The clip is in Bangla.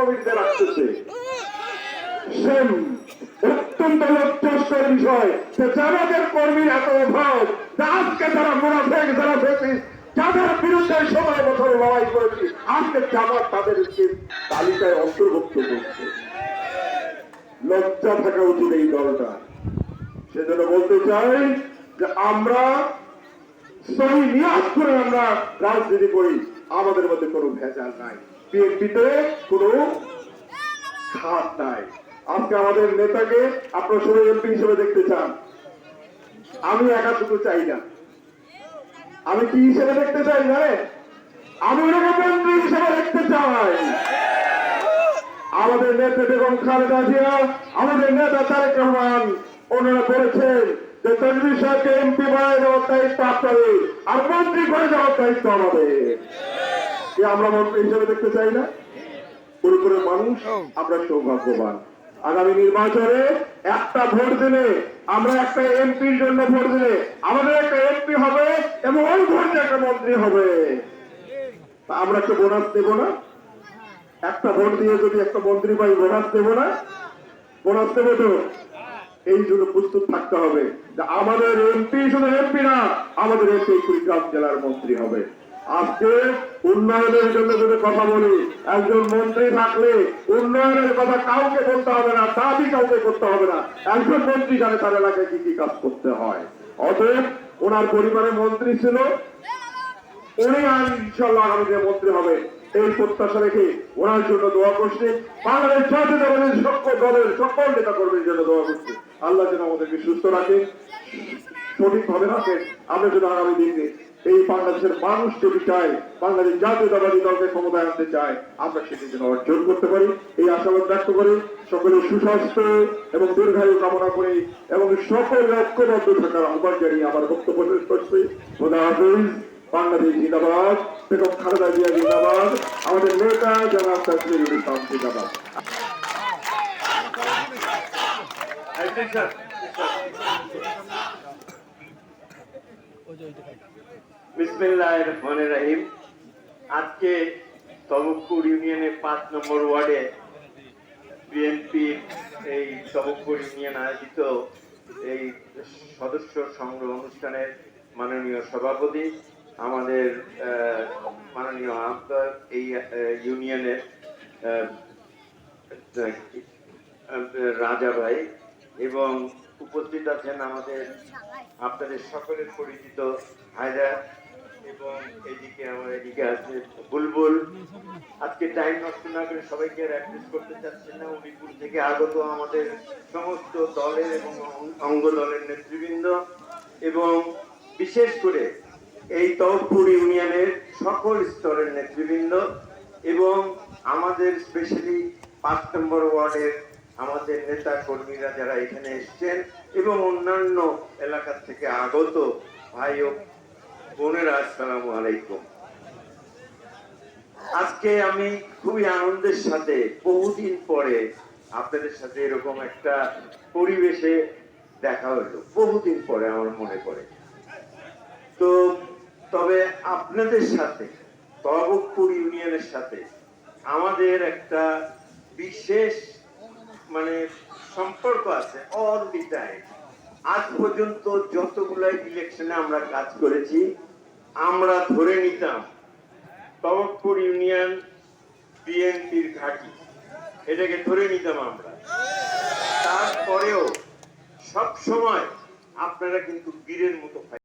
কমিটিতে রাখতেছে অত্যন্ত বিষয় যে কর্মীর এত অভাব আজকে যারা যাদের বিরুদ্ধে বছর লড়াই আজকে জামাত তালিকায় অন্তর্ভুক্ত করছে। লজ্জা থাকা উচিত এই দলটা। সেজন্য বলতে চাই যে আমরা সহি নিয়াজ করে আমরা রাজনীতি করি, আমাদের মধ্যে কোনো ভেজাল নাই। বিএনপিতে কোনো খাত নাই। আজকে আমাদের নেতাকে আপনার সবাই হিসেবে দেখতে চান। আমি একা শুধু চাই না। আমি কি হিসেবে দেখতে চাই জানেন? আমি মন্ত্রী হিসেবে দেখতে চাই। আমাদের নেতা বেগম খালেদা জিয়া, আমাদের নেতা তারেক রহমান, ওনারা বলেছেন যে তনবির সাহেবকে এমপি বানায় দেওয়ার দায়িত্ব আপনাদের, আর মন্ত্রী করে দেওয়ার দায়িত্ব আমাদের। কি আমরা মন্ত্রী হিসেবে দেখতে চাই না পুরোপুরি মানুষ আমরা সৌভাগ্যবান। আগামী নির্বাচনে একটা ভোট দিলে আমরা একটা এমপির জন্য ভোট দিলে আমাদের একটা এমপি হবে এবং ওই ভোটে একটা মন্ত্রী হবে। আমরা একটা বোনাস দেব না। একটা ভোট দিয়ে যদি একটা মন্ত্রী পাই বোনাস দেব না। বোনাস দেবো তো? এই জন্য প্রস্তুত থাকতে হবে যে আমাদের এমপি শুধু এমপি না আমাদের এমপি কুড়িগ্রাম জেলার মন্ত্রী হবে। আজকে উন্নয়নের জন্য যদি কথা বলি, একজন মন্ত্রী থাকলে উন্নয়নের কথা কাউকে বলতে হবে না, দাবি কাউকে করতে হবে না। একজন মন্ত্রী জানে তার এলাকায় কি কি কাজ করতে হয়। অতএব ওনার পরিবারের মন্ত্রী ছিল। উনি আর ইনশাল্লাহ আগামীতে মন্ত্রী হবে। এই প্রত্যাশা রেখে ওনার জন্য দোয়া করছি। বাংলাদেশ জাতীয় দলের সকল দলের সকল নেতা কর্মীর জন্য দোয়া করছি। আল্লাহ যেন আমাদেরকে সুস্থ রাখে। সঠিকভাবে রাখেন আমরা যেন আগামী দিনে এই বাংলাদেশের মানুষ যদি চায়, বাংলাদেশ জাতীয়তাবাদী দলকে ক্ষমতায় আনতে চায়, আমরা সেটি যেন অর্জন করতে পারি। এই আশাবাদ ব্যক্ত করি সকলের সুস্বাস্থ্য এবং দীর্ঘায়ু কামনা করি এবং সকল ঐক্যবদ্ধ থাকার আহ্বান জানিয়ে আমার বক্তব্য শেষ করছি। বাংলাদেশ জিন্দাবাদ। বেগম খালেদা জিয়া জিন্দাবাদ। আমাদের নেতা জনাব ইসলাম জিন্দাবাদ। বিসমিল্লাহ রহমানির রহিম। আজকে তবকপুর ইউনিয়নের পাঁচ নম্বর ওয়ার্ডে বিএনপির এই তবকপুর ইউনিয়ন আয়োজিত এই সদস্য সংগ্রহ অনুষ্ঠানের মাননীয় সভাপতি, আমাদের মাননীয় আহ্বায়ক এই ইউনিয়নের রাজা ভাই এবং উপস্থিত আছেন আমাদের আপনাদের সকলের পরিচিত হায়দার এবং এদিকে আমার এদিকে আছে বুলবুল। আজকে টাইম নষ্ট না করে সবাইকে অ্যাড্রেস করতে চাচ্ছি না। উনিপুর থেকে আগত আমাদের সমস্ত দলের এবং অঙ্গ দলের নেতৃবৃন্দ এবং বিশেষ করে এই তহপুর ইউনিয়নের সকল স্তরের নেতৃবৃন্দ এবং আমাদের স্পেশালি পাঁচ নম্বর ওয়ার্ডের আমাদের নেতা কর্মীরা যারা এখানে এসছেন এবং অন্যান্য এলাকা থেকে আগত ভাই ও বোনেরা, আসসালামু আলাইকুম। আজকে আমি খুবই আনন্দের সাথে বহুদিন পরে আপনাদের সাথে এরকম একটা পরিবেশে দেখা হলো, বহুদিন পরে আমার মনে পড়ে। তো তবে আপনাদের সাথে তবকপুর ইউনিয়নের সাথে আমাদের একটা বিশেষ মানে সম্পর্ক আছে অল আজ পর্যন্ত যতগুলো ইলেকশনে আমরা কাজ করেছি, আমরা ধরে নিতাম তবকপুর ইউনিয়ন বিএনপির ঘাঁটি। এটাকে ধরে নিতাম আমরা। তারপরেও সব সময় আপনারা কিন্তু বীরের মতো